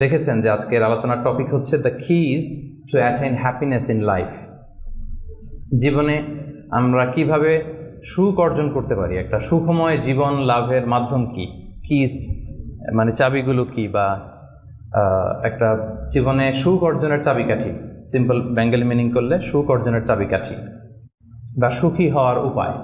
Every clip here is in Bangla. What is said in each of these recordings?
দেখেছেন যে আজকের আলোচনার টপিক হচ্ছে the keys to attain happiness in life জীবনে আমরা কীভাবে সুখ অর্জন করতে পারি? একটা সুখময় জীবন লাভের মাধ্যম কি? কিজ মানে চাবিগুলো কি? বা একটা জীবনে সুখ অর্জনের চাবিকাঠি। সিম্পল বেঙ্গলি মিনিং করলে সুখ অর্জনের চাবিকাঠি বা সুখী হওয়ার উপায়।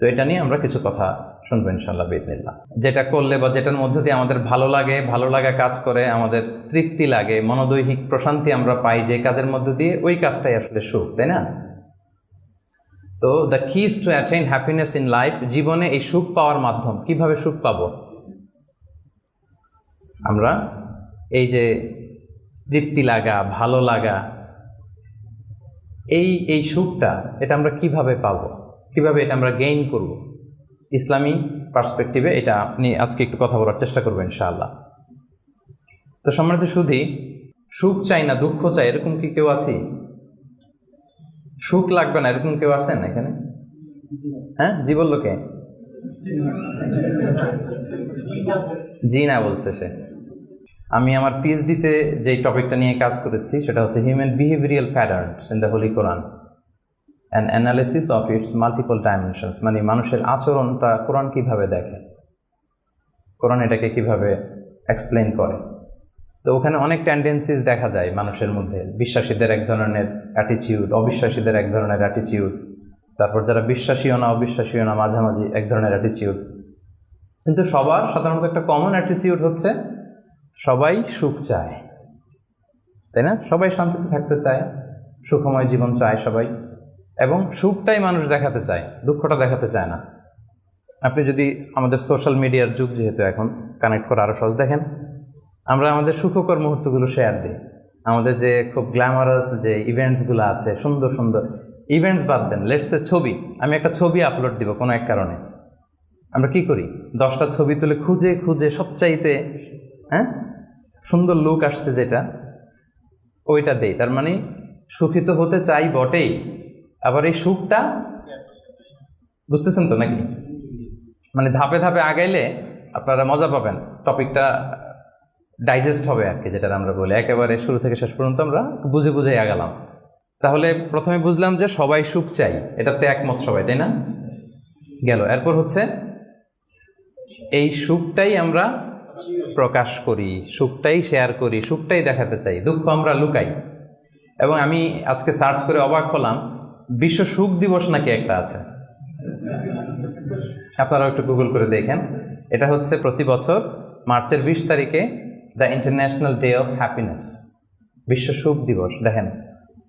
তো এটা নিয়ে আমরা কিছু কথা শুনব ইনশাল্লাহ বিদিনিল্লাহ যেটা করলে বা যেটার মধ্যে দিয়ে আমাদের ভালো লাগে, ভালো লাগা কাজ করে, আমাদের তৃপ্তি লাগে, মনোদৈহিক প্রশান্তি আমরা পাই যে কাজের মধ্যে দিয়ে ওই কাজটাই আসলে সুখ, তাই না? তো the keys to attain happiness in life জীবনে এই সুখ পাওয়ার মাধ্যম, কীভাবে সুখ পাবো? আমরা এই যে তৃপ্তি লাগা, ভালো লাগা, এই এই সুখটা, এটা আমরা কীভাবে পাবো? কীভাবে এটা আমরা গেইন করব? ইসলামী পার্সপেক্টিভে এটা নিয়ে আজকে একটু কথা বলার চেষ্টা করব ইনশাআল্লাহ। তো সম্মানিত শুধু সুখ চাই না, দুঃখ চাই, এরকম কি কেউ আছে? সুখ লাগবে না, এরকম কেউ আছেন এখানে? হ্যাঁ? জি বলল কে? জি না বলছে সে। আমি আমার পিএইচডিতে যেই টপিকটা নিয়ে কাজ করেছি, সেটা হচ্ছে human behavioural patterns in the holy Quran and analysis of its multiple dimensions মানে মানুষের আচরণটা কোরআন কীভাবে দেখে? কোরআন এটাকে কীভাবে এক্সপ্লেন করে? তো ওখানে অনেক টেন্ডেন্সিস দেখা যায় মানুষের মধ্যে। বিশ্বাসীদের এক ধরনের অ্যাটিচিউড অবিশ্বাসীদের এক ধরনের অ্যাটিচিউড তারপর যারা বিশ্বাসীও না, অবিশ্বাসীও না, মাঝামাঝি এক ধরনের অ্যাটিচিউড কিন্তু সবার সাধারণত একটা কমন অ্যাটিচিউড হচ্ছে, সবাই সুখ চায়। তাই না? সবাই শান্তিতে থাকতে চায়, সুখময় জীবন চায় সবাই। এবং সুখটাই মানুষ দেখাতে চায়, দুঃখটা দেখাতে চায় না। আপনি যদি আমাদের সোশ্যাল মিডিয়ার যুগ যেহেতু এখন কানেক্ট করে আরও সহজ, দেখেন, আমরা আমাদের সুখকর মুহূর্তগুলো শেয়ার দিই। আমাদের যে খুব গ্ল্যামারাস যে ইভেন্টসগুলো আছে, সুন্দর সুন্দর ইভেন্টস বাদ দেন লেটসে ছবি, আমি একটা ছবি আপলোড দিব কোনো এক কারণে। আমরা কি করি? দশটা ছবি তুলে খুঁজে খুঁজে সবচাইতে হ্যাঁ? সুন্দর লুক আসছে যেটা, ওইটা দেই। তার মানে সুখিত হতে চাই বটেই। আবার এই সুখটা বুঝতেছেন তো নাকি? মানে ধাপে ধাপে আগাইলে আপনারা মজা পাবেন। টপিকটা ডাইজেস্ট হবে আর কি যেটা আমরা বলি। একেবারে শুরু থেকে শেষ পর্যন্ত আমরা বুঝে বুঝে আগালাম। তাহলে প্রথমে বুঝলাম যে সবাই সুখ চাই, এটাতে একমত সবাই, তাই না? গেল। এরপর হচ্ছে এই সুখটাই আমরা প্রকাশ করি, সুখটাই শেয়ার করি, সুখটাই দেখাতে চাই, দুঃখ আমরা লুকাই। এবং আমি আজকে সার্চ করে অবাক হলাম বিশ্ব সুখ দিবস নাকি একটা আছে? আপনারাও একটু গুগল করে দেখেন। এটা হচ্ছে প্রতি বছর মার্চের বিশ তারিখে the international day of happiness. বিশ্ব সুখ দিবস, দেখেন।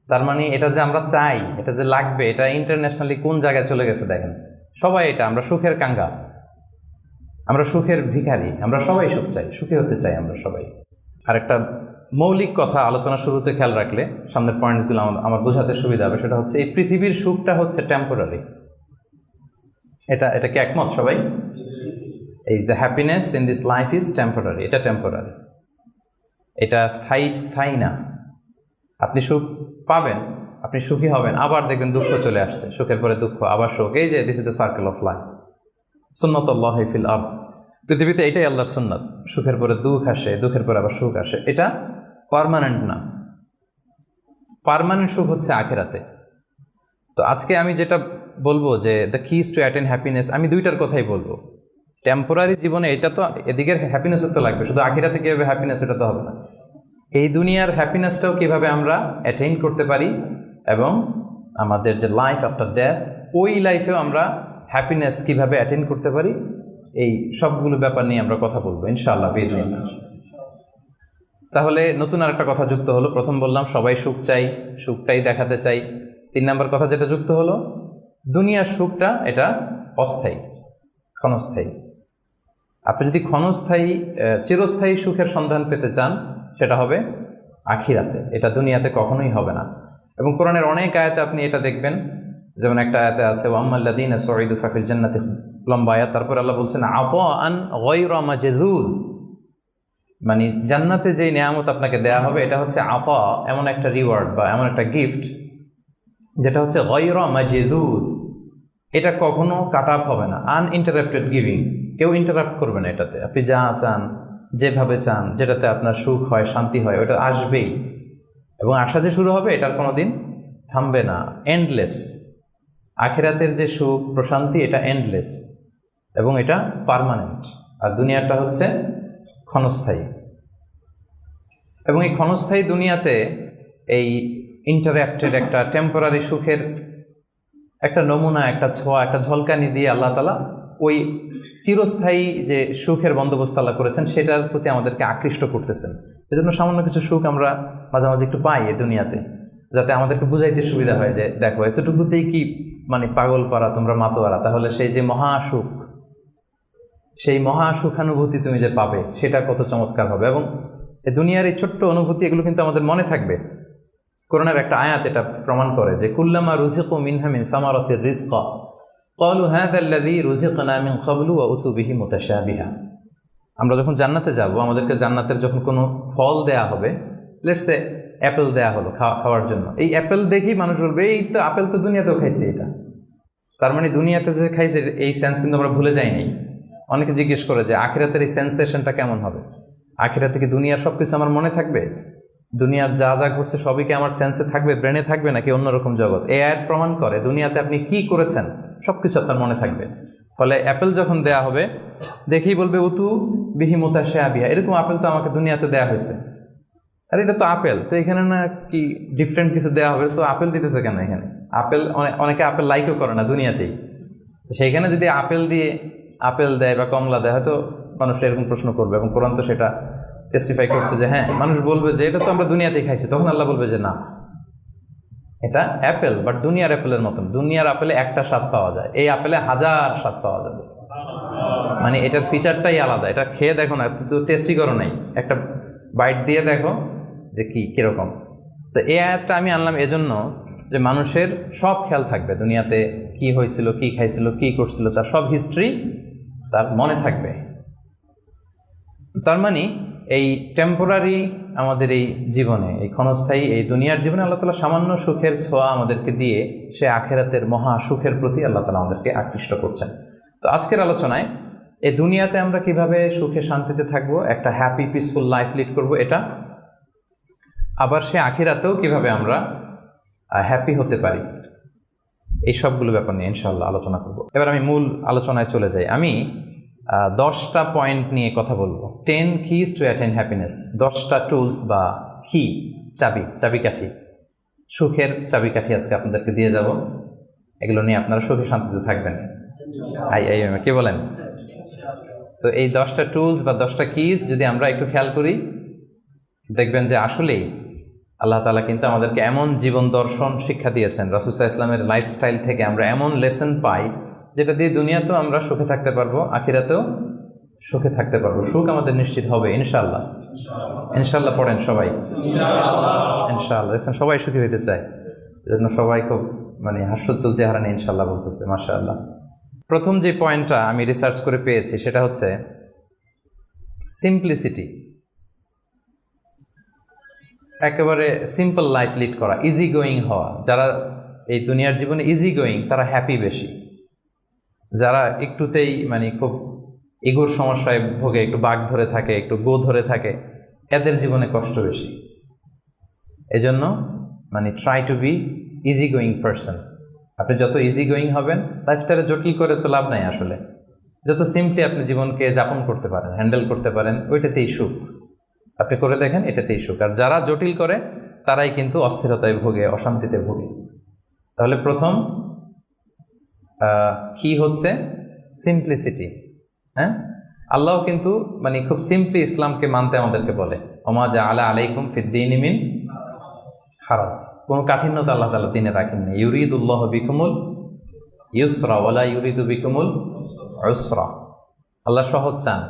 তার মানে এটা যে আমরা চাই, এটা যে লাগবে, এটা ইন্টারন্যাশনালি কোন জায়গায় চলে গেছে, দেখেন। সবাই এটা, আমরা সুখের কাঙ্গা। আমরা সুখের ভিখারি, আমরা সবাই সুখ চাই, সুখী হতে চাই আমরা সবাই। আর একটা মৌলিক কথা আলোচনা শুরুতে খেয়াল রাখলে সামনের পয়েন্টসগুলো আমার আমার বোঝাতে সুবিধা হবে। সেটা হচ্ছে এই পৃথিবীর সুখটা হচ্ছে টেম্পোরারি এটা এটা কি একমত সবাই? এই the happiness in this life is temporary এটা টেম্পোরারি এটা স্থায়ী স্থায়ী না। আপনি সুখ পাবেন, আপনি সুখী হবেন, আবার দেখবেন দুঃখ চলে আসছে। সুখের পরে দুঃখ, আবার সুখ। এই যে this is the circle of life সুন্নত আল্লাহ ফিল আব পৃথিবীতে এটাই আল্লাহর সুন্নত। সুখের পরে দুঃখ আসে, দুঃখের পরে আবার সুখ আসে। এটা পারমানেন্ট না। পারমানেন্ট সুখ হচ্ছে আখেরাতে। তো আজকে আমি যেটা বলব যে the keys to attain happiness আমি দুইটার কথাই বলব। টেম্পোরারি জীবনে এটা তো এদিকের হ্যাপিনেস তো লাগবে, শুধু আখিরাতে কীভাবে হ্যাপিনেস এটা তো হবে না। এই দুনিয়ার হ্যাপিনেসটাও কীভাবে আমরা অ্যাটেইন করতে পারি এবং আমাদের যে লাইফ আফটার ডেথ ওই লাইফেও আমরা হ্যাপিনেস কীভাবে অ্যাটেন্ড করতে পারি, এই সবগুলো ব্যাপার নিয়ে আমরা কথা বলব, ইনশাআল্লাহ বিদিনিল্লাহ তাহলে নতুন আরেকটা কথা যুক্ত হলো। প্রথম বললাম, সবাই সুখ চাই, সুখটাই দেখাতে চাই। তিন নম্বর কথা যেটা যুক্ত হলো, দুনিয়ার সুখটা এটা অস্থায়ী, ক্ষণস্থায়ী। আপনি যদি ক্ষণস্থায়ী চিরস্থায়ী সুখের সন্ধান পেতে চান, সেটা হবে আখিরাতে। এটা দুনিয়াতে কখনোই হবে না। এবং কোরআনের অনেক আয়াতে আপনি এটা দেখবেন। যেমন একটা আয়াতে আছে ওয়াম্মাল্লাদিন সঈদু ফাফিল জান্নাতি লম্বা আয়াত। তারপর আল্লাহ বলছেন আত আন গয়রা মাজেদুদ মানে জান্নাতে যেই নেয়ামত আপনাকে দেয়া হবে, এটা হচ্ছে আফা, এমন একটা রিওয়ার্ড বা এমন একটা গিফট যেটা হচ্ছে গয়রা মাজেদুদ। এটা কখনো কাট আপ হবে না আনইন্টারাপ্টেড গিভিং কেউ ইন্টারাপ্ট করবে না এটাতে। আপনি যা চান, যেভাবে চান, যেটাতে আপনার সুখ হয়, শান্তি হয়, ওটা আসবেই। এবং আসা যে শুরু হবে, এটার কোনো দিন থামবে না। এন্ডলেস আখেরাতের যে সুখ, প্রশান্তি, এটা এন্ডলেস এবং এটা পারমানেন্ট আর দুনিয়াটা হচ্ছে ক্ষণস্থায়ী। এবং এই ক্ষণস্থায়ী দুনিয়াতে এই ইন্টারাক্টের একটা টেম্পোরারি সুখের একটা নমুনা, একটা ছোঁয়া, একটা ঝলকানি দিয়ে আল্লাহ তালা ওই চিরস্থায়ী যে সুখের বন্দোবস্ত আল্লাহ করেছেন, সেটার প্রতি আমাদেরকে আকৃষ্ট করতেছেন। এজন্য সামান্য কিছু সুখ আমরা মাঝে মাঝে একটু পাই এই দুনিয়াতে, যাতে আমাদেরকে বুঝাইতে সুবিধা হয় যে, দেখো, এতটুকুতেই কি মানে পাগল পারা, তোমরা মাতোয়ারা, তাহলে সেই যে মহা সুখ সেই মহা সুখানুভূতি তুমি যে পাবে, সেটা কত চমৎকার হবে। এবং দুনিয়ার এই ছোট্ট অনুভূতি, এগুলো কিন্তু আমাদের মনে থাকবে। করোনার একটা আয়াত এটা প্রমাণ করে যে, কুল্লামা রুজিকু মিনহা মিন সামারাতির রিজকা। ক্বালু হাযা আল্লাযী রুজিকনা মিন ওয়া উতু বিহি মুতাশাবিহা। আমরা যখন জান্নাতে যাব, আমাদেরকে জান্নাতের যখন কোনো ফল দেয়া হবে লেটসে অ্যাপেল দেয়া হলো খাওয়া খাওয়ার জন্য। এই অ্যাপেল দেখেই মানুষ বলবে, এই তো আপেল তো দুনিয়াতেও খাইছি এটা। তার মানে দুনিয়াতে যে খাইছে, এই সেন্স কিন্তু আমরা ভুলে যাইনি। অনেকে জিজ্ঞেস করে যে আখিরাতের এই সেন্সেশনটা কেমন হবে? আখিরাতে কি দুনিয়ার সব কিছু আমার মনে থাকবে? দুনিয়ার যা যা ঘটছে সবই কি আমার সেন্সে থাকবে ব্রেনে থাকবে নাকি অন্যরকম জগৎ? এ আয়াত প্রমাণ করে দুনিয়াতে আপনি কি করেছেন সব কিছু আপনার মনে থাকবে। ফলে অ্যাপেল যখন দেয়া হবে, দেখেই বলবে, উতু বিহি মোতাশে আবিয়া এরকম আপেল তো আমাকে দুনিয়াতে দেয়া হয়েছে। আর এটা তো আপেল তো এখানে না কি ডিফারেন্ট কিছু দেওয়া হবে? তো আপেল দিতেছে কেন এখানে? আপেল অনে- অনেকে আপেল লাইকও করে না দুনিয়াতেই। সেইখানে যদি আপেল দিয়ে আপেল দেয় বা কমলা দেয়, হয়তো মানুষ এরকম প্রশ্ন করবে এবং কোরআন তো সেটা টেস্টিফাই করছে যে হ্যাঁ মানুষ বলবে যে এটা তো আমরা দুনিয়াতেই খাইছি, তখন আল্লাহ বলবে যে না। এটা অ্যাপেল বাট দুনিয়ার অ্যাপেলের মতন। দুনিয়ার আপেলে একটা স্বাদ পাওয়া যায়, এই আপেলে হাজার স্বাদ পাওয়া যাবে। মানে এটার ফিচারটাই আলাদা। এটা খেয়ে দেখো না তো টেস্টি করো নাই। একটা বাইট দিয়ে দেখো যে কি, কীরকম। তো এই আয়াতটা আমি আনলাম এজন্য যে মানুষের সব খেয়াল থাকবে দুনিয়াতে কি হয়েছিল, কি খাইছিল, কি করছিল, তার সব হিস্ট্রি তার মনে থাকবে। তার মানে এই টেম্পোরারি আমাদের এই জীবনে, এই ক্ষণস্থায়ী এই দুনিয়ার জীবনে আল্লাহ তালা সামান্য সুখের ছোঁয়া আমাদেরকে দিয়ে সে আখেরাতের মহা সুখের প্রতি আল্লাহ তালা আমাদেরকে আকৃষ্ট করছেন। তো আজকের আলোচনায় এই দুনিয়াতে আমরা কীভাবে সুখে শান্তিতে থাকব, একটা হ্যাপি পিসফুল লাইফ লিড করব এটা, আবার সে আখিরাতেও কীভাবে আমরা হ্যাপি হতে পারি, এই সবগুলো ব্যাপার নিয়ে ইনশাল্লাহ আলোচনা করব। এবার আমি মূল আলোচনায় চলে যাই। আমি দশটা পয়েন্ট নিয়ে কথা বলব। Ten keys to attain happiness দশটা টুলস বা কি চাবি, চাবিকাঠি। সুখের চাবিকাঠি আজকে আপনাদেরকে দিয়ে যাব। এগুলো নিয়ে আপনারা সুখে শান্তিতে থাকবেন। আই আই এম কে বলেন? তো এই দশটা টুলস বা দশটা কিজ যদি আমরা একটু খেয়াল করি, দেখবেন যে আসলেই আল্লাহ তালা কিন্তু আমাদেরকে এমন জীবন দর্শন শিক্ষা দিয়েছেন। রাসুসা ইসলামের লাইফস্টাইল থেকে আমরা এমন লেসন পাই যেটা দিয়ে দুনিয়াতেও আমরা সুখে থাকতে পারব, আখিরাতেও সুখে থাকতে পারব। সুখ আমাদের নিশ্চিত হবে ইনশাল্লাহ ইনশাল্লাহ পড়েন সবাই। ইনশাল্লাহ দেখছেন, সবাই সুখী হইতে চায়। এজন্য সবাই খুব মানে হাস্যোজ্জ্বল চেহারা নিয়ে ইনশাল্লাহ বলতেছে, মাশাআল্লাহ। প্রথম যে পয়েন্টটা আমি রিসার্চ করে পেয়েছি, সেটা হচ্ছে সিম্পলিসিটি একেবারে সিম্পল লাইফ লিড করা ইজি গোয়িং হওয়া। যারা এই দুনিয়ার জীবনে ইজি গোয়িং তারা হ্যাপি বেশি। যারা একটুতেই মানে খুব ইগোর সমস্যায় ভোগে, একটু বাঘ ধরে থাকে, একটু গো ধরে থাকে, এদের জীবনে কষ্ট বেশি। এজন্য মানে try to be easy going person আপনি যত ইজি গোয়িং হবেন লাইফস্টাইলে জটিল করে তো লাভ নাই আসলে। যত সিম্পলি আপনি জীবনকে যাপন করতে পারেন হ্যান্ডেল করতে পারেন, ওইটাতেই সুখ। আপনি করে দেখেন, এটাতেই সুখ। আর যারা জটিল করে, তারাই কিন্তু অস্থিরতায় ভোগে, অশান্তিতে ভোগে। তাহলে প্রথম কি হচ্ছে? সিম্পলিসিটি হ্যাঁ? আল্লাহ কিন্তু মানে খুব সিম্পলি ইসলামকে মানতে আমাদেরকে বলে। ওমা জা আলা আলাইকুম ফিদ্দিন মিন হারাজ। কোনো কাঠিন্যতা আল্লাহ তালা দিনে রাখেননি ইউরিদুল্লাহ বিকুমুল ইউসরা ওয়ালা ইউরিদু বিকুমুল উসরা। আল্লাহ সহজ চান।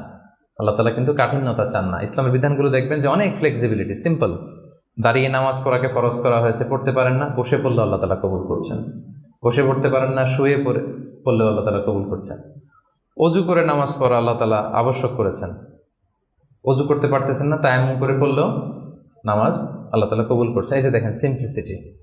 আল্লাহ তালা কিন্তু কাঠিন্যতা চান না। ইসলামের বিধানগুলো দেখবেন যে অনেক ফ্লেক্সিবিলিটি সিম্পল দাঁড়িয়ে নামাজ পড়াকে ফরজ করা হয়েছে, পড়তে পারেন না, বসে পড়লে আল্লাহ তালা কবুল করছেন। বসে পড়তে পারেন না, শুয়ে পড়ে পড়লেও আল্লাহ তালা কবুল করছেন। অজু করে নামাজ পড়া আল্লাহ তালা আবশ্যক করেছেন। অজু করতে পারতেছেন না তাই এমন করে পড়লেও নামাজ আল্লাহ তালা কবুল করছেন। এই যে দেখেন সিম্পলিসিটি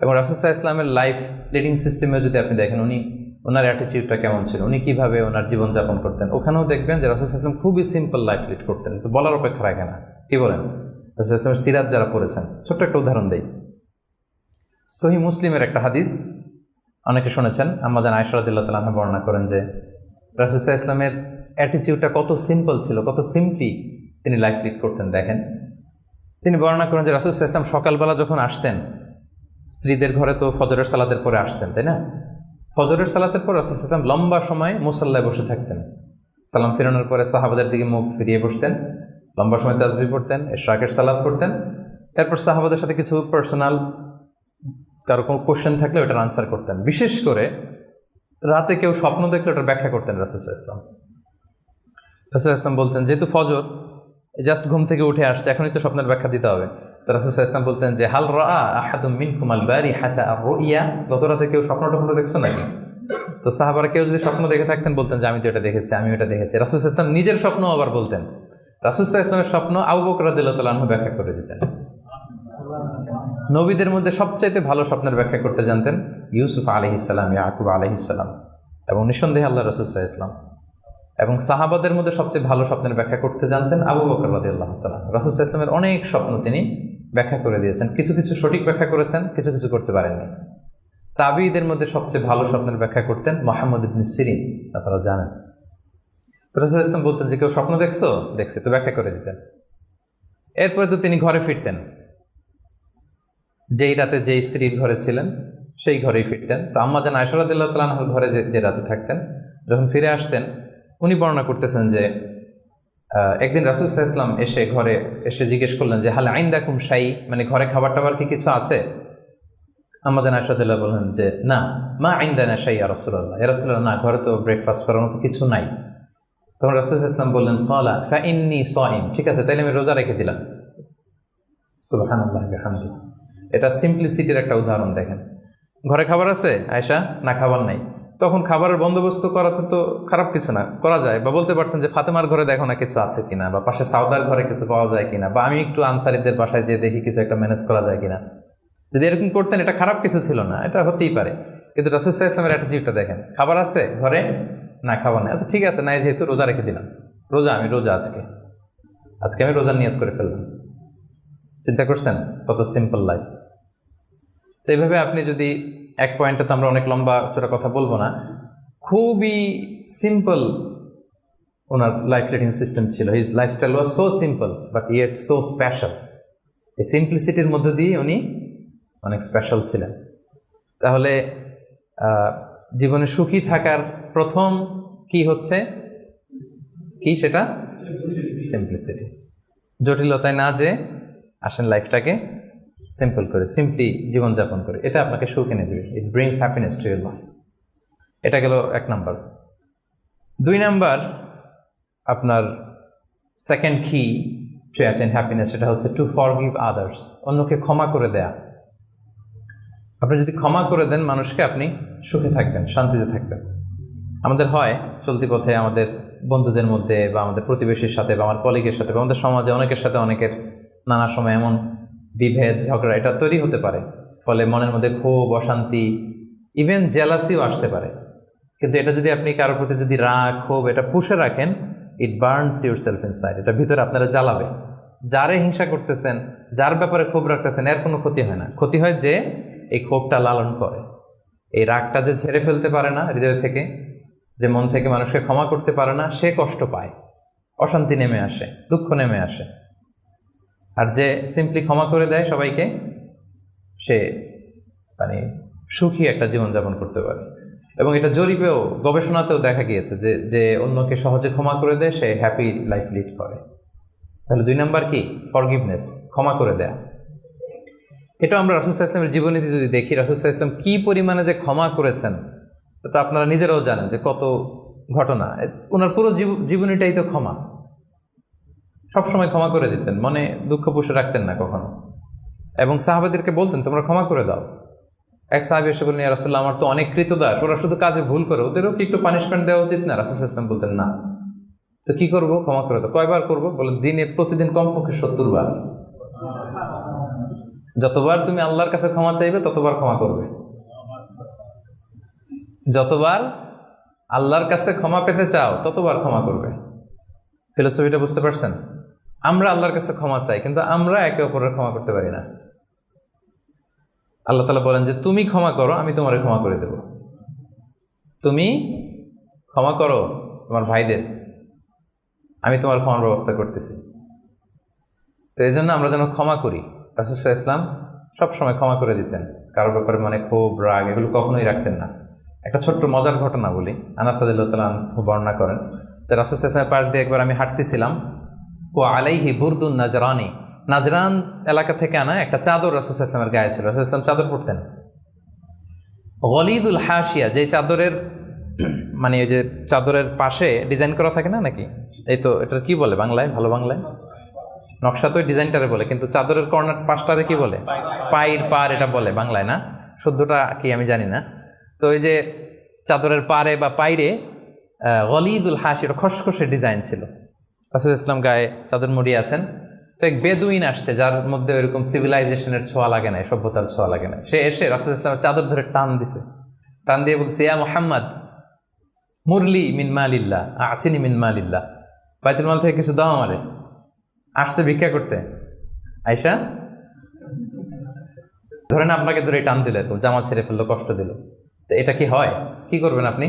এবং রাফুসা ইসলামের লাইফ লিডিং সিস্টেমে যদি আপনি দেখেন, উনি, ওনার অ্যাটিচিউডটা কেমন ছিল? উনি কীভাবে ওনার জীবনযাপন করতেন? ওখানেও দেখবেন যে রাসুল ইসলাম খুবই সিম্পল লাইফ লিড করতেন। তো বলার অপেক্ষা রাখে না। কি বলেন? রাসুল ইসলামের সিরাজ যারা পড়েছেন, ছোট্ট একটা উদাহরণ দেই। সহি মুসলিমের একটা হাদিস অনেকে শুনেছেন আমাদের আয়সরাদিল্লাহ তালা বর্ণনা করেন যে রাসুসাহ ইসলামের অ্যাটিচিউডটা কত সিম্পল ছিল, কত সিম্পলি তিনি লাইফ লিড করতেন। দেখেন, তিনি বর্ণনা করেন যে রাসুসাহ ইসলাম সকালবেলা যখন আসতেন, স্ত্রীদের ঘরে তো ফজরের সালাতের পরে আসতেন, তাই না? ফজরের সালাতের পর রাসুল ইসলাম লম্বা সময় মুসাল্লায় বসে থাকতেন। সালাম ফিরানোর পরে সাহাবাদের দিকে মুখ ফিরিয়ে বসতেন, লম্বা সময় তাজবি পড়তেন, এশরাকের সালাদ পড়তেন। এরপর সাহাবাদের সাথে কিছু পার্সোনাল কারও কোনো কোশ্চেন থাকলে ওটার আনসার করতেন। বিশেষ করে রাতে কেউ স্বপ্ন দেখলে ওটার ব্যাখ্যা করতেন রাসুসাহ ইসলাম রাসুল ইসলাম বলতেন, যেহেতু ফজর জাস্ট ঘুম থেকে উঠে আসছে, এখনই তো স্বপ্নের ব্যাখ্যা দিতে হবে। তো রাসুসাহ ইসলাম বলতেন যে, হাল রা আহাদুম মিন কুমাল বারি হাচা ইয়া গত রাতে কেউ স্বপ্ন টপ্ন দেখছ নাকি? তো সাহাবারা কেউ যদি স্বপ্ন দেখে থাকতেন, বলতেন যে, আমি তো এটা দেখেছি, আমি ওটা দেখেছি। রাসুল ইসলাম নিজের স্বপ্ন আবার বলতেন। রাসুসাহ ইসলামের স্বপ্ন আবু বকর রাদিল্লাহ ব্যাখ্যা করে দিতেন। নবীদের মধ্যে সবচাইতে ভালো স্বপ্নের ব্যাখ্যা করতে জানতেন ইউসুফ আলহিসাল্লাম ইয়াকুব আলহিসাল্লাম এবং নিঃসন্দেহে আল্লাহ রসুল্লাহ ইসলাম এবং সাহাবাদের মধ্যে সবচেয়ে ভালো স্বপ্নের ব্যাখ্যা করতে জানতেন আবু বকর রাদি আল্লাহ তালা রসুল্লাহ ইসলামের অনেক স্বপ্ন তিনি ব্যাখ্যা করে দিয়েছেন। কিছু কিছু সঠিক ব্যাখ্যা করেছেন, কিছু কিছু করতে পারেননি। তাবিদের মধ্যে সবচেয়ে ভালো স্বপ্নের ব্যাখ্যা করতেন মোহাম্মদ ইবনে সিরিন, আপনারা জানেন। রসুল ইসলাম বলতেন যে, কেউ স্বপ্ন দেখছ? দেখছি, তো ব্যাখ্যা করে দিতেন। এরপরে তো তিনি ঘরে ফিরতেন। যেই রাতে যেই স্ত্রীর ঘরে ছিলেন, সেই ঘরেই ফিরতেন। তো আম্মা যেন আয়সরাদুল্লাহ তালাহর ঘরে যে রাতে থাকতেন, যখন ফিরে আসতেন, উনি বর্ণনা করতেছেন যে একদিন রাসুল ইসলাম এসে ঘরে এসে জিজ্ঞেস করলেন যে, হালে আইন দেখুন সাই মানে ঘরে খাবার টাবার কি কিছু আছে? আমাদের আয়সাদুল্লাহ বললেন যে, না, মা আইন দেন সাই আর রসুল্লাহ এ রসুল্লাহ না, ঘরে তো ব্রেকফাস্ট করার মতো কিছু নাই। তখন রাসুল ইসলাম বললেন, ফলা ফা ইন্নি সইম। ঠিক আছে, তাইলে আমি রোজা রেখে দিলাম। হামদি এটা সিম্পলিসিটির একটা উদাহরণ দেখেন। ঘরে খাবার আছে? আয়সা না, খাবার নাই। তখন খাবারের বন্দোবস্ত করাতে তো খারাপ কিছু না, করা যায়। বা বলতে পারতেন যে, ফাতেমার ঘরে দেখো না কিছু আছে কিনা? বা পাশে সাউদার ঘরে কিছু পাওয়া যায় কিনা? বা আমি একটু আনসারিদের বাসায় যেয়ে দেখি কিছু একটা ম্যানেজ করা যায় কিনা? যদি এরকম করতেন, এটা খারাপ কিছু ছিল না, এটা হতেই পারে। কিন্তু রসুল্লাহ ইসলামের অ্যাটিটিউডটা দেখেন। খাবার আছে, ঘরে? না, খাবার নেই। আচ্ছা ঠিক আছে, নাই, যেহেতু রোজা রেখে দিলাম। রোজা, আমি রোজা আজকে। আজকে আমি রোজা নিয়ত করে ফেললাম। চিন্তা করছেন? কত সিম্পল লাইফ তো এইভাবে আপনি যদি এক পয়েন্টে তো আমরা অনেক লম্বা চোরা কথা বলব না, খুবই সিম্পল ওনার লাইফ লিডিং সিস্টেম ছিল। His lifestyle was so simple but yet so special এই সিম্পলিসিটির মধ্য দিয়ে উনি অনেক স্পেশাল ছিলেন। তাহলে জীবনে সুখী থাকার প্রথম কি হচ্ছে? কি সেটা? সিম্পলিসিটি জটিলতায় না যে আসেন লাইফটাকে সিম্পল করে সিম্পলি জীবনযাপন করে। এটা আপনাকে সুখ এনে দেবে। It brings happiness to your life এটা গেল এক নাম্বার। দুই নাম্বার, আপনার সেকেন্ড কি টু অ্যাটেন হ্যাপিনেস সেটা হচ্ছে টু ফরগিভ আদার্স অন্যকে ক্ষমা করে দেয়া। আপনি যদি ক্ষমা করে দেন, মানুষকে আপনি সুখে থাকবেন, শান্তিতে থাকবেন। আমাদের হয় চলতি পথে আমাদের বন্ধুদের মধ্যে বা আমাদের প্রতিবেশীর সাথে বা আমার কলিগের সাথে বা আমাদের সমাজে অনেকের সাথে অনেকের নানা সময় এমন বিভেদ, ঝগড়া, এটা তৈরি হতে পারে। ফলে মনের মধ্যে ক্ষোভ, অশান্তি ইভেন জেলাসিও আসতে পারে। কিন্তু এটা যদি আপনি কারোর প্রতি যদি রাগ, ক্ষোভ, এটা পুষে রাখেন it burns yourself inside এটা ভিতরে আপনারা জ্বালাবে যারে হিংসা করতেছেন, যার ব্যাপারে ক্ষোভ রাখতেছেন, এর কোনো ক্ষতি হয় না। ক্ষতি হয় যে এই ক্ষোভটা লালন করে। এই রাগটা যে ছেড়ে ফেলতে পারে না হৃদয় থেকে, যে মন থেকে মানুষকে ক্ষমা করতে পারে না, সে কষ্ট পায়। অশান্তি নেমে আসে, দুঃখ নেমে আসে। আর যে সিম্পলি ক্ষমা করে দেয় সবাইকে, সে মানে সুখী একটা জীবনযাপন করতে পারে। এবং এটা জরিপেও, গবেষণাতেও দেখা গিয়েছে যে যে অন্যকে সহজে ক্ষমা করে দেয়, সে হ্যাপি লাইফ লিড করে। তাহলে দুই নাম্বার কি? ফরগিভনেস ক্ষমা করে দেয়া। এটা আমরা রাসুসাহ ইসলামের জীবনীতে যদি দেখি রাসুসাহ ইসলাম কি পরিমাণে যে ক্ষমা করেছেন, তো আপনারা নিজেরাও জানেন যে কত ঘটনা। ওনার পুরো জীব- জীবনীটাই তো ক্ষমা। সবসময় ক্ষমা করে দিতেন, মনে দুঃখ পুষে রাখতেন না কখনো। এবং সাহাবাদেরকে বলতেন, তোমরা ক্ষমা করে দাও। এক সাহাবি এসে বললেন রাসুল্লাহ আমার তো অনেক কৃতদাস, ওরা শুধু কাজে ভুল করে, ওদেরও কি একটু পানিশমেন্ট দেওয়া উচিত না? রাসুল ইসলাম বলতেন, না। তো কি করব? ক্ষমা করে দাও। কয়বার করব? বলে দিনে, প্রতিদিন কমপক্ষে সত্তর বার। যতবার তুমি আল্লাহর কাছে ক্ষমা চাইবে, ততবার ক্ষমা করবে। যতবার আল্লাহর কাছে ক্ষমা পেতে চাও, ততবার ক্ষমা করবে। ফিলোসফিটা বুঝতে পারছেন? আমরা আল্লাহর কাছে ক্ষমা চাই, কিন্তু আমরা একে অপরের ক্ষমা করতে পারি না। আল্লাহ তালা বলেন যে, তুমি ক্ষমা করো, আমি তোমার ক্ষমা করে দেব। তুমি ক্ষমা করো তোমার ভাইদের, আমি তোমার ক্ষমার ব্যবস্থা করতেছি। তো এই জন্য আমরা যেন ক্ষমা করি। রাসুসাহ ইসলাম সবসময় ক্ষমা করে দিতেন। কারোর ব্যাপারে মানে ক্ষোভ, রাগ এগুলো কখনোই রাখতেন না। একটা ছোট্ট মজার ঘটনা বলি। আনাসাদুল্লাহ বর্ণনা করেন তো রাসুল ইসলামের পাশ দিয়ে একবার আমি হাঁটতেছিলাম। ও আলাইহি বুরদুন নাজরানি। নাজরান এলাকা থেকে আনা একটা চাদর রাসুল ইসলামের গায়ে ছিল। রাসুল ইসলাম চাদর পরতেন। গলিদুল হাসিয়া যে চাদরের মানে ওই যে চাদরের পাশে ডিজাইন করা থাকে না নাকি? এই তো এটা কি বলে বাংলায়? ভালো বাংলায়? নকশা তো ডিজাইনটারে বলে, কিন্তু চাদরের কর্নার পাশটারে কি বলে? পায়ের পার এটা বলে বাংলায় না? শুদ্ধটা কি আমি জানি না। তো ওই যে চাদরের পারে বা পাইরে গলিদুল হাসি এটা খসখসে ডিজাইন ছিল। রাসুল ইসলাম গায়ে চাদর মুড়ি আছেন। তো এক বেদুইন আসছে, যার মধ্যে ওইরকম সিভিলাইজেশনের ছোঁয়া লাগে না সভ্যতার ছোঁয়া লাগে না সে এসে রাসুল ইসলামের চাদর ধরে টান দিছে। টান দিয়ে বলছে, ইয়া মোহাম্মদ, মুরলি মিন মালিল্লা আচিনি মিন মালিল্লা বাইতুল মাল থেকে কিছু দাও আমারে। আসছে ভিক্ষা করতে। আয়সা ধরেন আপনাকে ধরে টান দিল এরকম জামা ছেড়ে ফেলল, কষ্ট দিল। তো এটা কি হয়? কি করবেন আপনি?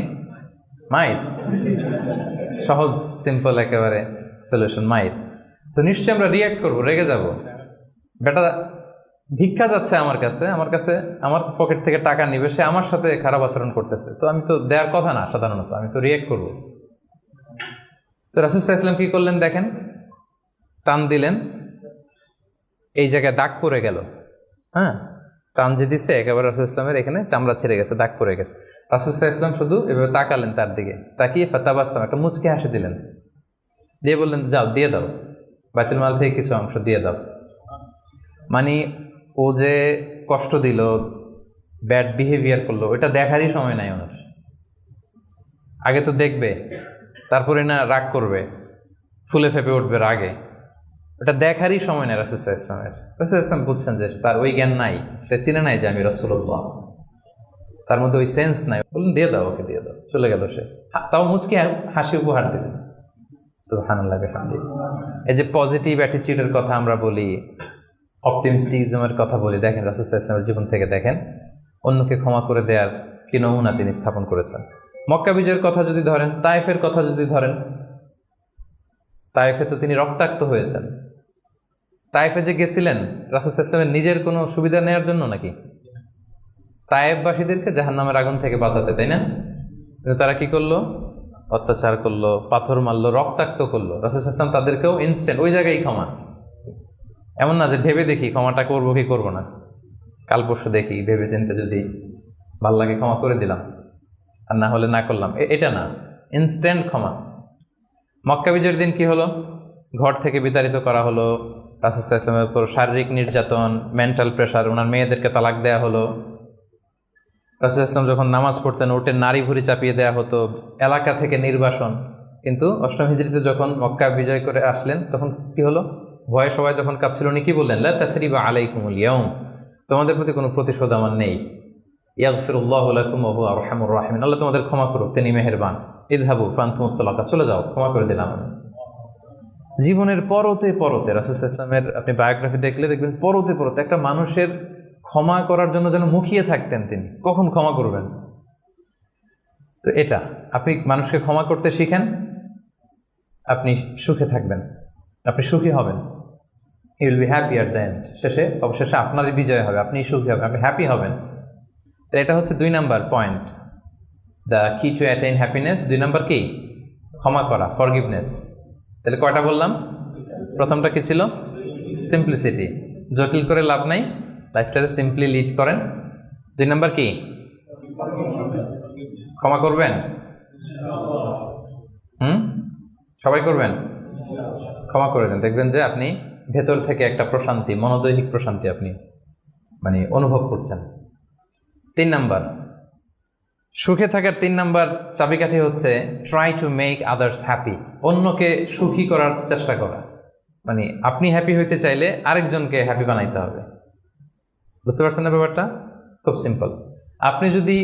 মাইর সহজ সিম্পল একেবারে। সলিউশন মাইর তো নিশ্চয়ই আমরা রিয়াক্ট করব, রেগে যাব। বেটা, ভিক্ষা যাচ্ছে আমার কাছে আমার কাছে আমার পকেট থেকে টাকা নিবে, সে আমার সাথে খারাপ আচরণ করতেছে। তো আমি তো দেওয়ার কথা না, সাধারণত, আমি তো রিয়াক্ট করব। তো রাসুল ইসলাম কী করলেন দেখেন? টান দিলেন। এই জায়গায় দাগ পড়ে গেল। হ্যাঁ? টান যে দিছে, একেবারে রাসুল ইসলামের এখানে চামড়া ছেড়ে গেছে, দাগ পড়ে গেছে। রাসুল ইসলাম শুধু এভাবে তাকালেন তার দিকে। তাকিয়ে ফাতাবাস্তাম একটা মুচকে হাসি দিলেন। দিয়ে বললেন, যাও, দিয়ে দাও। বাতিল মাল থেকে কিছু অংশ দিয়ে দাও। মানে ও যে কষ্ট দিল, ব্যাড বিহেভিয়ার করল ওটা দেখারই সময় নাই ওনার। আগে তো দেখবে, তারপরে না রাগ করবে, ফুলে ফেপে উঠবে রাগে। ওটা দেখারই সময় নেই রাসুসাহ ইসলামের রাসুল ইসলাম বুঝছেন যে তার ওই জ্ঞান নাই, সে চিনে নাই যে আমি রসুল্লাহ তার মধ্যে ওই সেন্স নাই। বলুন দিয়ে দাও, ওকে দিয়ে দাও। চলে গেল সে। তাও মুচকে হাসি উপহার দিলেন। এই যে পজিটিভ অ্যাটিচিউডের কথা আমরা বলি অপটিমিস্টিজমের কথা বলি, দেখেন রাসুসাহ ইসলামের জীবন থেকে দেখেন, অন্যকে ক্ষমা করে দেওয়ার কি নমুনা তিনি স্থাপন করেছেন। মক্কা বিজয়ের কথা যদি ধরেন, তাইফের কথা যদি ধরেন, তাইফে তো তিনি রক্তাক্ত হয়েছেন। তাইফে যে গেছিলেন, রাসুল ইসলামের নিজের কোনো সুবিধা নেওয়ার জন্য নাকি? তায়েববাসীদেরকে জাহান নামের আগুন থেকে বাঁচাতে, তাই না? তারা কি করল? অত্যাচার করল, পাথর মারলো, রক্তাক্ত করল। রাসুল তাদেরকেও ইনস্ট্যান্ট ওই জায়গায় ক্ষমা। এমন না যে ভেবে দেখি ক্ষমাটা করব কি করব না। কাল পরশু দেখি ভেবে চিনতে যদি ভালো লাগে ক্ষমা করে দিলাম। আর না হলে না করলাম। এটা না। ইনস্ট্যান্ট ক্ষমা। মক্কা বিজয়ের দিন কি হলো? ঘর থেকে বিতাড়িত করা হলো। রাসুসাহ ইসলামের উপর শারীরিক নির্যাতন মেন্টাল প্রেশার ওনার মেয়েদেরকে তালাক দেয়া হলো। রাসুল ইসলাম যখন নামাজ পড়তেন ওটে নারী ভুরি চাপিয়ে দেওয়া হতো, এলাকা থেকে নির্বাসন। কিন্তু অষ্টম হিজড়িতে যখন মক্কা বিজয় করে আসলেন, তখন কি হলো? ভয়ে সবাই যখন কাঁপছিল, উনি কি বললেন? লাসরি বা আলাইকুমুল ইয়ম তোমাদের প্রতি কোনো প্রতিশোধ আমার নেই। ইয়াগফিরুল্লাহ লাকুম ওহু আরহামুর রাহিমিন। আল্লাহ তোমাদের ক্ষমা করুক, তিনি মেহেরবান। ইদহাবু ফান্তুমুত্তলাকা চলে যাও, ক্ষমা করে দিলাম আমি জীবনের পরতে পরতে রাসুল ইসলামের আপনি বায়োগ্রাফি দেখলে দেখবেন, পরতে পরতে একটা মানুষের ক্ষমা করার জন্য যেন মুখিয়ে থাকতেন তিনি। কখন ক্ষমা করবেন? তো এটা, আপনি মানুষকে ক্ষমা করতে শিখেন, আপনি সুখে থাকবেন, আপনি সুখী হবেন। You will be happy at the end শেষে, অবশেষে আপনারই বিজয় হবে আপনি সুখী হবেন, আপনি হ্যাপি হবেন। তো এটা হচ্ছে দুই number point the key to attain happiness দুই নাম্বার কি? ক্ষমা করা ফরগিভনেস তাহলে কয়টা বললাম? প্রথমটা কি ছিল? সিম্পলিসিটি জটিল করে লাভ নাই। লাইফটাকে সিম্পলি লিড করেন। দুই নাম্বার কি? ক্ষমা করবেন? হুম? সবাই করবেন? ক্ষমা করে দেন। দেখবেন যে আপনি ভেতর থেকে একটা প্রশান্তি, মনোদৈহিক প্রশান্তি আপনি মানে অনুভব করছেন। তিন নাম্বার। সুখে থাকার তিন নাম্বার চাবিকাঠি হচ্ছে try to make others happy অন্যকে সুখী করার চেষ্টা করা। মানে আপনি হ্যাপি হইতে চাইলে আরেকজনকে হ্যাপি বানাইতে হবে। বুঝতে পারছেন না ব্যাপারটা? খুব সিম্পল আপনি যদি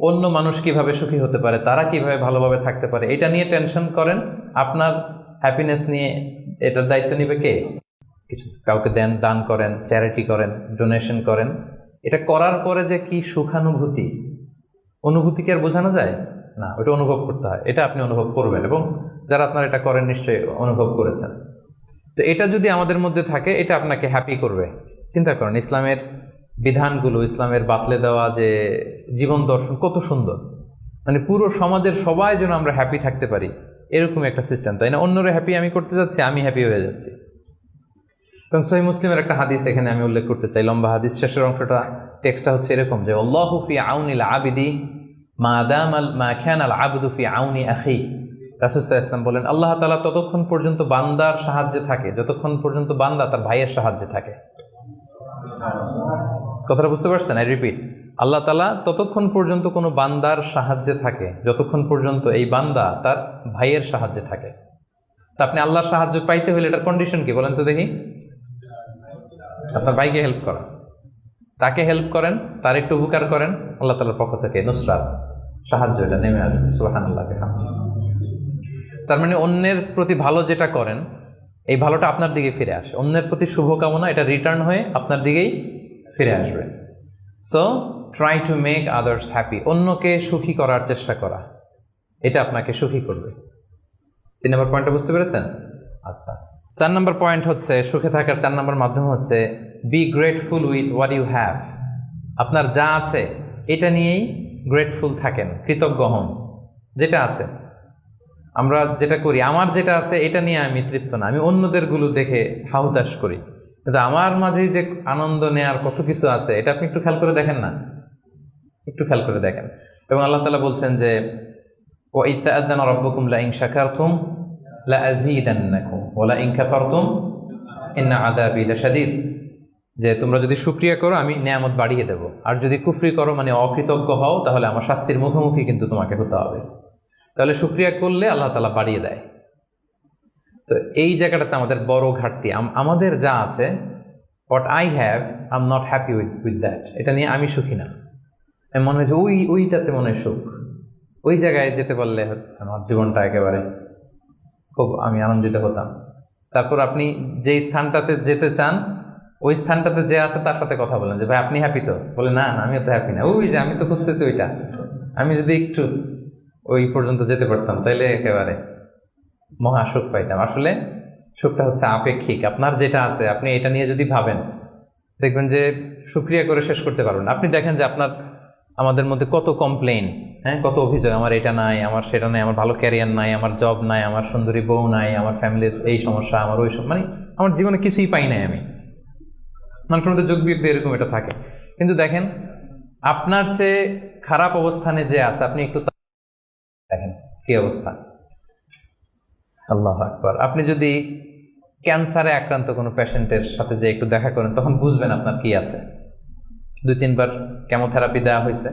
অন্য মানুষ কীভাবে সুখী হতে পারে, তারা কীভাবে ভালোভাবে থাকতে পারে, এটা নিয়ে টেনশন করেন। আপনার হ্যাপিনেস নিয়ে এটার দায়িত্ব নেবে কে? কিছু কাউকে দেন, দান করেন চ্যারিটি করেন ডোনেশন করেন। এটা করার পরে যে কি সুখানুভূতি? অনুভূতি কি আর বোঝানো যায়? না, ওটা অনুভব করতে হয়। এটা আপনি অনুভব করবেন এবং যারা আপনারা এটা করেন নিশ্চয়ই অনুভব করেছেন। তো এটা যদি আমাদের মধ্যে থাকে, এটা আপনাকে হ্যাপি করবে। চিন্তা করেন, ইসলামের বিধানগুলো ইসলামের বাতলে দেওয়া যে জীবন দর্শন, কত সুন্দর। মানে পুরো সমাজের সবাই যেন আমরা হ্যাপি থাকতে পারি, এরকম একটা সিস্টেম তাই না? অন্যরা হ্যাপি আমি করতে যাচ্ছি, আমি হ্যাপি হয়ে যাচ্ছি। এবং সহি মুসলিমের একটা হাদিস এখানে আমি উল্লেখ করতে চাই, লম্বা হাদিস, শেষের অংশটা, টেক্সটটা হচ্ছে এরকম যে ফি আউনিল আবিদি মা দাম আল, মা খ্যান আল আবদু ফি আউনি আখি। রাসুসাহ ইসলাম বলেন, আল্লাহ তালা ততক্ষণ পর্যন্ত বান্দার সাহায্যে থাকে, যতক্ষণ পর্যন্ত বান্দা তার ভাইয়ের সাহায্যে থাকে। কথাটা বুঝতে পারছেন? আই রিপিট আল্লাহ তালা ততক্ষণ পর্যন্ত কোনো বান্দার সাহায্যে থাকে, যতক্ষণ পর্যন্ত এই বান্দা তার ভাইয়ের সাহায্যে থাকে। তা আপনি আল্লাহর সাহায্য পাইতে হলে এটার কন্ডিশন কি বলেন তো দেখি? আপনার ভাইকে হেল্প করা। তাকে হেল্প করেন, তার একটু উপকার করেন, আল্লাহ তালার পক্ষ থেকে নুসরাত, সাহায্য এটা নেমে আসবে। সুবাহান আল্লাহকে তার মানে অন্যের প্রতি ভালো যেটা করেন, এই ভালোটা আপনার দিকে ফিরে আসে। অন্যের প্রতি শুভকামনা এটা রিটার্ন হয়ে আপনার দিকেই ফিরে আসবে। So try to make others happy অন্যকে সুখী করার চেষ্টা করা। এটা আপনাকে সুখী করবে। তিন নম্বর পয়েন্টটা বুঝতে পেরেছেন? আচ্ছা। চার নম্বর পয়েন্ট হচ্ছে, সুখে থাকার চার নম্বর মাধ্যম হচ্ছে be grateful with what you have আপনার যা আছে, এটা নিয়েই গ্রেটফুল থাকেন, কৃতজ্ঞ হন। যেটা আছে। আমরা যেটা করি, আমার যেটা আছে, এটা নিয়ে আমি তৃপ্ত না। আমি অন্যদেরগুলো দেখে হাহুতাশ করি। কিন্তু আমার মাঝে যে আনন্দ নেয়ার কত কিছু আছে, এটা আপনি একটু খেয়াল করে দেখেন না। একটু খেয়াল করে দেখেন। এবং আল্লাহ তালা বলছেন যে ও ইত্যাদান রব্বকুম লা ইন শাকারতুম লা আযীদান্নাকুম ওয়া লা ইন কাফারতুম ইন্না আযাবি লাশাদীদ। যে তোমরা যদি শুকরিয়া করো, আমি নিয়ামত বাড়িয়ে দেব। আর যদি কুফরি করো মানে অকৃতজ্ঞ হও, তাহলে আমার শাস্তির মুখোমুখি কিন্তু তোমাকে হতে হবে। তাহলে শুক্রিয়া করলে আল্লাহ তালা বাড়িয়ে দেয়। তো এই জায়গাটাতে আমাদের বড় ঘাটতি। আমাদের যা আছে what I have I am not happy with with that এটা নিয়ে আমি সুখী না। মনে হয় যে ওই, ওইটাতে মনে হয় সুখ। ওই জায়গায় যেতে পারলে আমার জীবনটা একেবারে খুব আমি আনন্দিত হতাম। তারপর আপনি যেই স্থানটাতে যেতে চান, ওই স্থানটাতে যে আছে তার সাথে কথা বলেন যে, ভাই, আপনি হ্যাপি তো? বলে, না না, আমিও তো হ্যাপি না। ওই যে, আমি তো খুঁজতেছি ওইটা। আমি যদি একটু ওই পর্যন্ত যেতে পারতাম, তাইলে একেবারে মহা সুখ পাইতাম। আসলে সুখটা হচ্ছে আপেক্ষিক। আপনার যেটা আছে, আপনি এটা নিয়ে যদি ভাবেন, দেখবেন যে সুক্রিয়া করে শেষ করতে পারবেন আপনি দেখেন যে আপনার, আমাদের মধ্যে কত কমপ্লেন হ্যাঁ? কত অভিযোগ, আমার এটা নাই, আমার সেটা নাই, আমার ভালো ক্যারিয়ার নাই, আমার জব নাই, আমার সুন্দরী বউ নাই, আমার ফ্যামিলির এই সমস্যা, আমার ওই সব মানে আমার জীবনে কিছুই পাই নাই আমি। মানুষের মধ্যে যোগ বিয়োগ এরকম এটা থাকে। কিন্তু দেখেন, আপনার চেয়ে খারাপ অবস্থানে যে আছে, আপনি একটু দেখেন, কি অবস্থা? আল্লাহ আকবর। আপনি যদি ক্যান্সারে আক্রান্ত কোনো পেশেন্টের সাথে যে একটু দেখা করেন, তখন বুঝবেন আপনার কি আছে। দুই, তিনবার কেমোথেরাপি দেওয়া হয়েছে।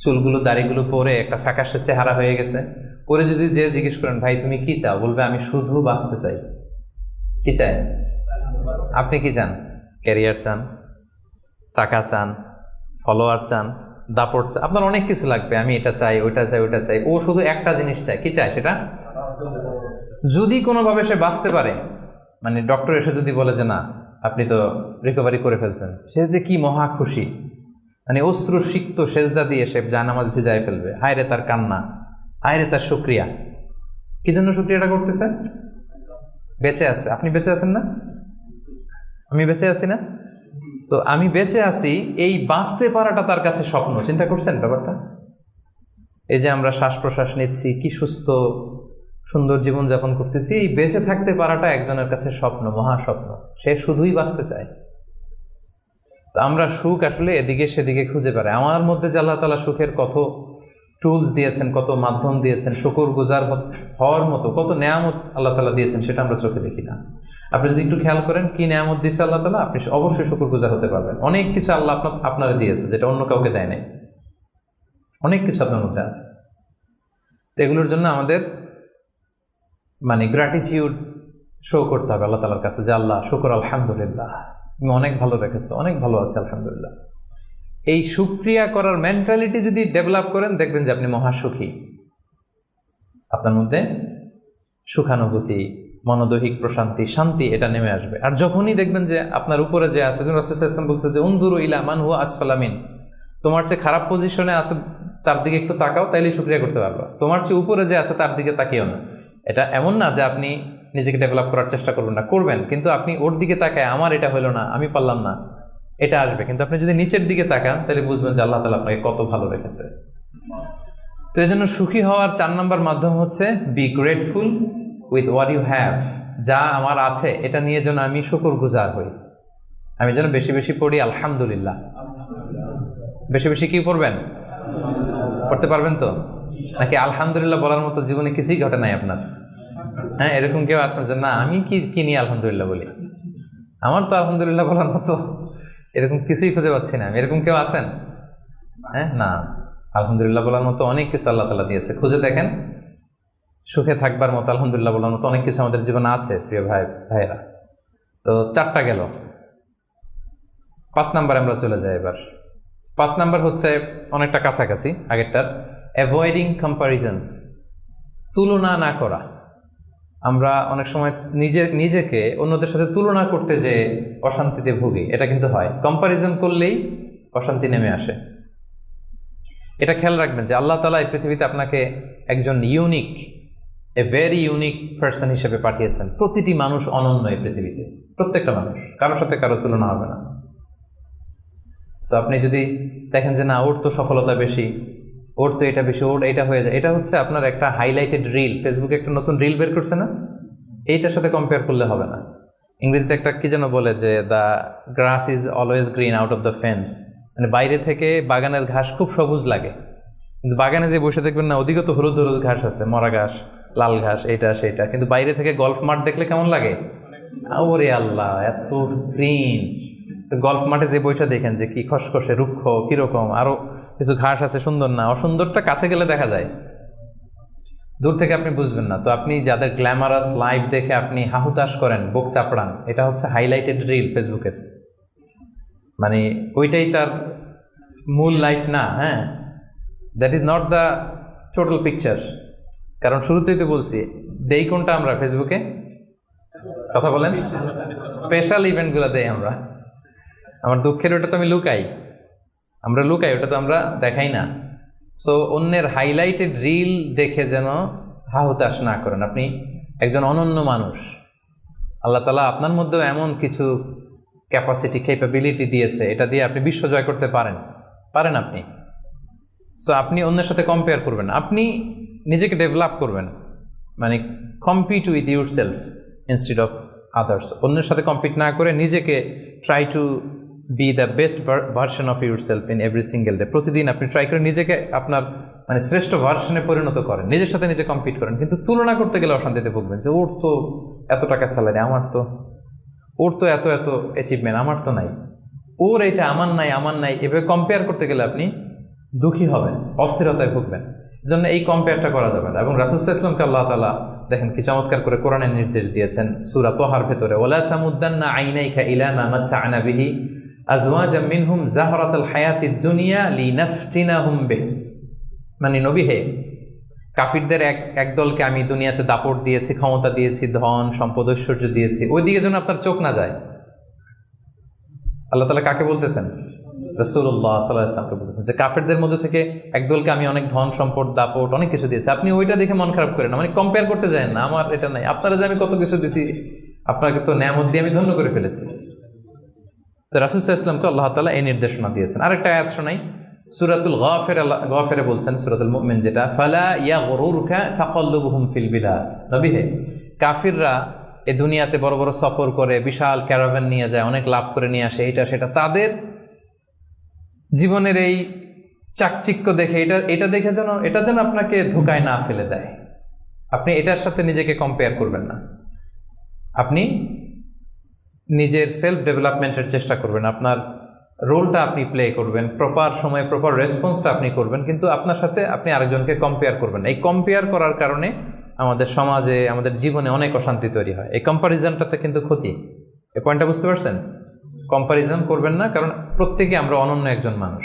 চুলগুলো, দাড়িগুলো পরে একটা ফ্যাকাশের চেহারা হয়ে গেছে। পরে যদি যে জিজ্ঞেস করেন, ভাই, তুমি কি চাও? বলবে, আমি শুধু বাঁচতে চাই। কি চাই আপনি কি চান? ক্যারিয়ার চান? টাকা চান? ফলোয়ার চান? দাপট চান? আপনার অনেক কিছু লাগবে। আমি এটা চাই, ওইটা চাই ওইটা চাই। ও শুধু একটা জিনিস চাই কি চায় সেটা? যদি কোনোভাবে সে বাঁচতে পারে মানে ডক্টর এসে যদি বলে যে না, আপনি তো রিকভারি করে ফেলছেন, সে যে কি মহা খুশি। মানে অশ্রু সিক্ত সেজদা দিয়ে সে জানামাজ ভিজায় ফেলবে। হায় রে তার কান্না হায় রে তার সুক্রিয়া কি জন্য সুক্রিয়াটা করতেছে? বেঁচে আছে। আপনি বেঁচে আছেন না? আমি বেঁচে আছি না? তো আমি বেঁচে আছি, এই বাঁচতে পারাটা তার কাছে স্বপ্ন। চিন্তা করছেন ব্যাপারটা? এই যে আমরা শ্বাস প্রশ্বাস নিচ্ছি, কি সুস্থ সুন্দর জীবন যাপন করতেছি। এই বেঁচে থাকতে পারাটা একজনের কাছে স্বপ্ন, মহাস্বপ্ন। সে শুধুই বাঁচতে চায়। তো আমরা সুখ আসলে এদিকে সেদিকে খুঁজে পারে আমার মধ্যে যে আল্লাহ তালা সুখের কত টুলস দিয়েছেন, কত মাধ্যম দিয়েছেন, শুকুর গুজার হওয়ার মতো, কত নেয়ামত আল্লাহ তালা দিয়েছেন, সেটা আমরা চোখে দেখি না। আপনি যদি একটু খেয়াল করেন, কি নেয়ামত দিয়েছে আল্লাহ তালা আপনি অবশ্যই শুকুর গুজার হতে পারবেন। অনেক কিছু আল্লাহ আপনার আপনারা দিয়েছে, যেটা অন্য কাউকে দেয় নাই। অনেক কিছু আপনার মধ্যে আছে। তো এগুলোর জন্য আমাদের মানে গ্র্যাটিচিউড শো করতে হবে আল্লাহ তালার কাছে যে, আল্লাহ, শুকর, আলহামদুলিল্লাহ। তুমি অনেক ভালো রেখেছো অনেক ভালো আছে, আলহামদুলিল্লাহ। এই সুক্রিয়া করার মেন্টালিটি যদি ডেভেলপ করেন, দেখবেন যে আপনি মহাসুখী আপনার মধ্যে সুখানুভূতি, মনোদৈহিক প্রশান্তি, শান্তি এটা নেমে আসবে। আর যখনই দেখবেন যে আপনার উপরে যে আছে, যেমন রাসূল বলছে যে, উনজুরু ইলা মান হুয়া আসফালামিন তোমার চেয়ে খারাপ পজিশনে আছে, তার দিকে একটু তাকাও তাইলে সুক্রিয়া করতে পারবা। তোমার চেয়ে উপরে যে আছে, তার দিকে তাকিও না। এটা এমন না যে আপনি নিজেকে ডেভেলপ করার চেষ্টা করবেন না, করবেন। কিন্তু আপনি ওর দিকে তাকায়, আমার এটা হলো না, আমি পারলাম না। এটা আসবে। কিন্তু আপনি যদি নিচের দিকে তাকান, তাহলে বুঝবেন যে আল্লাহ তালা আপনাকে কত ভালো রেখেছে। তো এই জন্য সুখী হওয়ার চার নম্বর মাধ্যম হচ্ছে be grateful with what you have যা আমার আছে, এটা নিয়ে যেন আমি শুকুর গুজার হই। আমি যেন বেশি বেশি পড়ি, আলহামদুলিল্লাহ। বেশি বেশি কি পড়বেন? পড়তে পারবেন তো? নাকি আলহামদুলিল্লাহ বলার মতো জীবনে কিছুই ঘটে নাই আপনার? হ্যাঁ এরকম কেউ আছেন যে, না, আমি কি কি নিয়ে আলহামদুলিল্লাহ বলি? আমার তো আলহামদুলিল্লাহ বলার মতো এরকম কিছুই খুঁজে পাচ্ছি না এরকম কেউ আছেন? হ্যাঁ না। আলহামদুলিল্লাহ বলার মতো অনেক কিছু আল্লাহ তালা দিয়েছে। খুঁজে দেখেন। সুখে থাকবার মতো আলহামদুলিল্লাহ বলার মতো অনেক কিছু আমাদের জীবনে আছে, প্রিয় ভাই, ভাইয়েরা। তো চারটা গেল। পাঁচ নাম্বার আমরা চলে যাই এবার। পাঁচ নাম্বার হচ্ছে অনেকটা কাছাকাছি আগেরটার। অ্যাভয়েডিং কম্পারিজনস তুলনা না করা। আমরা অনেক সময় নিজের নিজেকে অন্যদের সাথে তুলনা করতে যে অশান্তিতে ভুগি। এটা কিন্তু হয়। কম্পারিজন করলেই অশান্তি নেমে আসে। এটা খেয়াল রাখবেন যে আল্লাহ তালা এই পৃথিবীতে আপনাকে একজন unique a very unique person হিসেবে পাঠিয়েছেন। প্রতিটি মানুষ অনন্য এই পৃথিবীতে। প্রত্যেকটা মানুষ। কারোর সাথে কারও তুলনা হবে না। সো আপনি যদি দেখেন যে না, ওর তো সফলতা বেশি ওর তো এটা বেশি, ওর এটা হয়ে যায়। এটা হচ্ছে আপনার একটা হাইলাইটেড রিল ফেসবুকে একটা নতুন রিল বের করছে না? এইটার সাথে কম্পেয়ার করলে হবে না। ইংরেজিতে একটা কি যেন বলে যে the grass is always green out of the fence মানে বাইরে থেকে বাগানের ঘাস খুব সবুজ লাগে। কিন্তু বাগানে যে বসে দেখবেন না ওদিকে তো হলুদ হলুদ ঘাস আছে, মরা ঘাস, লাল ঘাস, এইটা, সেইটা। কিন্তু বাইরে থেকে গল্ফ মাঠ দেখলে কেমন লাগে? ওরে আল্লাহ, এত গ্রিন গল্ফ মাঠে যে বইটা দেখেন যে কি খসখসে, রুক্ষ, কীরকম, আরও কিছু ঘাস আছে, সুন্দর না, অসুন্দরটা কাছে গেলে দেখা যায়। দূর থেকে আপনি বুঝবেন না। তো আপনি যাদের গ্ল্যামারাস লাইভ দেখে আপনি হাহুতাশ করেন, বুক চাপড়ান, এটা হচ্ছে হাইলাইটেড রিল ফেসবুকের মানে ওইটাই তার মূল লাইফ না হ্যাঁ? That is not the total picture কারণ শুরুতেই তো বলছি, দেই কোনটা আমরা ফেসবুকে কথা বলেন। স্পেশাল ইভেন্টগুলো দেই আমরা। আমার দুঃখের ওটা তো আমি লুকাই। আমরা লুকাই, ওটা তো আমরা দেখাই না। সো অন্যের হাইলাইটেড রিল দেখে যেন হাহুতাশ না করেন। আপনি একজন অনন্য মানুষ। আল্লাহ তালা আপনার মধ্যেও এমন কিছু ক্যাপাসিটি ক্যাপাবিলিটি দিয়েছে, এটা দিয়ে আপনি বিশ্ব জয় করতে পারেন। পারেন আপনি। সো আপনি অন্যের সাথে কম্পেয়ার করবেন। আপনি নিজেকে ডেভেলপ করবেন। মানে compete with yourself instead of others অন্যের সাথে কম্পিট না করে নিজেকে try to be the best version of yourself in every single day প্রতিদিন আপনি ট্রাই করে নিজেকে আপনার মানে শ্রেষ্ঠ ভার্সনে পরিণত করেন। নিজের সাথে নিজে কম্পিট করেন। কিন্তু তুলনা করতে গেলে অশান্তিতে ভুগবেন যে, ওর তো এত টাকা স্যালারি আমার তো, ওর তো এত এত অ্যাচিভমেন্ট আমার তো নাই। ওর এটা আমার নাই আমার নাই। এভাবে কম্পেয়ার করতে গেলে আপনি দুঃখী হবেন, অস্থিরতায় ভুগবেন। জন্য এই কম্পেয়ারটা করা যাবে না। এবং রাসুলসাহ ইসলামকে আল্লাহ তালা দেখেন কি চমৎকার করে কোরআনের নির্দেশ দিয়েছেন। সুরা তোহার ভেতরে ওলা তামুদ্দান্না আইনাইকা ইলা মামাত্তা আনাবিহি আজওয়াজা মিনহুম জাহরাতুল হায়াতিদ দুনিয়া লিনাফতিনাহুম বে মানে নবী হে, কাফিরদের এক একদলকে আমি দুনিয়াতে দাপট দিয়েছি, ক্ষমতা দিয়েছি, ধন, সম্পদ, ঐশ্বর্য দিয়েছি। ওইদিকে যেন আপনার চোখ না যায়। আল্লাহ তালা কাকে বলতেছেন? রসুল্লাহ সাল্লাহ ইসলামকে বলতেছেন যে, কাফেরদের মধ্যে থেকে একদলকে আমি অনেক ধন, সম্পদ, দাপট, অনেক কিছু দিয়েছি। আপনি ওইটা দেখে মন খারাপ করেন মানে কম্পেয়ার করতে যায় না। আমার এটা নাই। আপনারা যে আমি কত কিছু দিছি, আপনাকে তো ন্যামত দিয়ে আমি ধন্য করে ফেলেছি। তো রাসুল ইসলামকে আল্লাহ তালা এই নির্দেশনা দিয়েছেন। আরেকটা আয়াত শোনাই। সুরাতুল গফের আল্লাহ গফেরে বলছেন, সুরাতুল মুমিন যেটা, ফালা ইয়া গরুরকা তাকল্লুবহুম ফিল বিলাদ। নবী হে, কাফিররা এ দুনিয়াতে বড় বড় সফর করে, বিশাল ক্যারাভ্যান নিয়ে যায়, অনেক লাভ করে নিয়ে আসে এটা সেটা। তাদের জীবনের এই চাকচিক্য দেখে, এটা এটা দেখে যেন এটা যেন আপনাকে ধোকায় না ফেলে দেয়। আপনি এটার সাথে নিজেকে কম্পেয়ার করবেন না। আপনি নিজের সেলফ ডেভেলপমেন্টের চেষ্টা করবেন। আপনার রোলটা আপনি প্লে করবেন প্রপার সময়ে প্রপার রেসপন্সটা আপনি করবেন, কিন্তু আপনার সাথে আপনি আরেকজনকে কম্পেয়ার করবেন। এই কম্পেয়ার করার কারণে আমাদের সমাজে, আমাদের জীবনে অনেক অশান্তি তৈরি হয়। এই কম্প্যারিজনটাতে কিন্তু ক্ষতি। এই পয়েন্টটা বুঝতে পারছেন? কম্প্যারিজন করবেন না, কারণ প্রত্যেকে আমরা অনন্য একজন মানুষ।